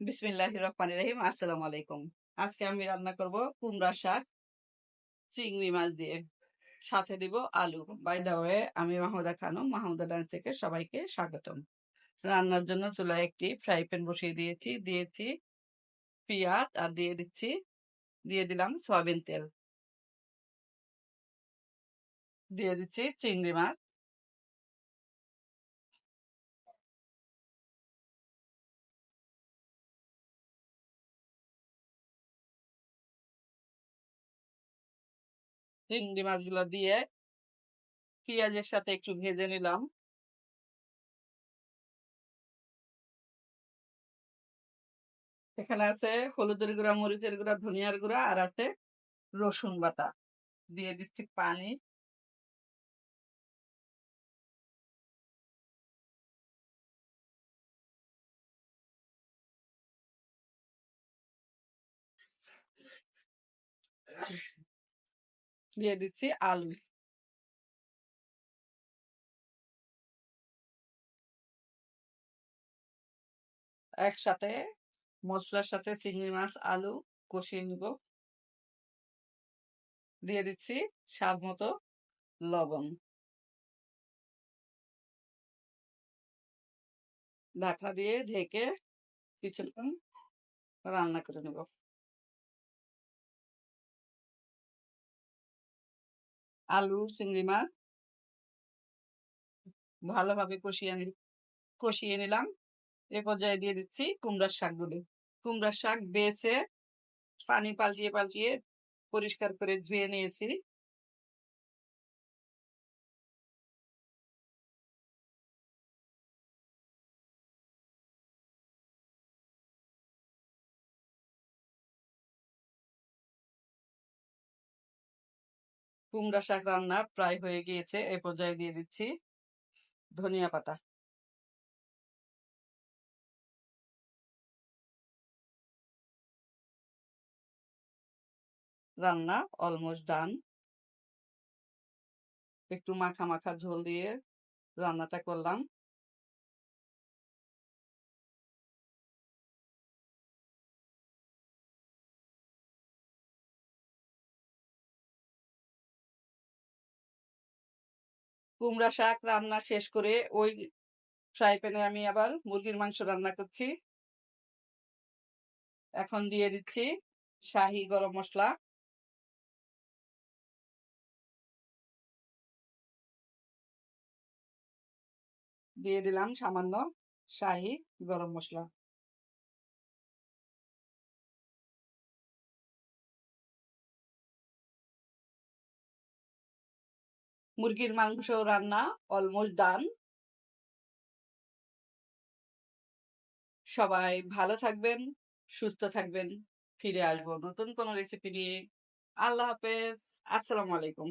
বিসমিল্লাহ রহমান রহিম, আসসালাম আলাইকুম। আজকে আমি রান্না করব কুমড়া শাক, চিংড়ি মাছ দিয়ে। সাথে দিব আলু। বাই দা ওয়ে আমি মাহমুদা খানম, মাহমুদা ডান্স থেকে সবাইকে স্বাগতম। রান্নার জন্য চুলায় একটি ফ্রাই প্যান বসিয়ে দিয়েছি দিয়েছি পেঁয়াজ আর দিয়ে দিচ্ছি, দিয়ে দিলাম সয়াবিন তেল। দিয়ে দিচ্ছি চিংড়ি মাছ। চিংড়ি মাছগুলো দিয়ে পেঁয়াজের সাথে একটু ভেজে নিলাম। এখানে আছে হলুদের গুঁড়া, মরিচের গুঁড়া, ধনিয়ার গুঁড়া আর আছে রসুন বাটা। দিয়ে দিচ্ছি পানি। দিয়ে দিচ্ছি আলু একসাথে, মশলার সাথে চিংড়ি মাছ, আলু কষিয়ে নিব। দিয়ে দিচ্ছি স্বাদ মতো লবণ। ঢাকনা দিয়ে ঢেকে কিছুক্ষণ রান্না করে নেব। আলু, চিংড়ি মাছ। ভালোভাবে কষিয়ে কষিয়ে নিলাম। এ পর্যায়ে দিয়ে দিচ্ছি কুমড়ার শাক শাকগুলি। কুমড়ার শাক বেছে পানি পাল্টিয়ে পাল্টিয়ে পরিষ্কার করে ধুয়ে নিয়েছি। কুমড়া শাক রান্না প্রায় হয়ে গিয়েছে, এ পর্যায়ে দিয়ে দিচ্ছি ধনিয়া পাতা। রান্না অলমোস্ট ডান একটু মাখা মাখা ঝোল দিয়ে রান্নাটা করলাম। কুমড়া শাক রান্না শেষ করে ওই ফ্রাই প্যানে আমি আবার মুরগির মাংস রান্না করছি। এখন দিয়ে দিচ্ছি শাহি গরম মশলা। দিয়ে দিলাম সামান্য শাহি গরম মশলা। মুরগির মাংস রান্না অলমোস্ট ডান সবাই ভালো থাকবেন, সুস্থ থাকবেন, ফিরে আসব নতুন কোনো রেসিপি নিয়ে। আল্লাহ হাফেজ, আসসালামু আলাইকুম।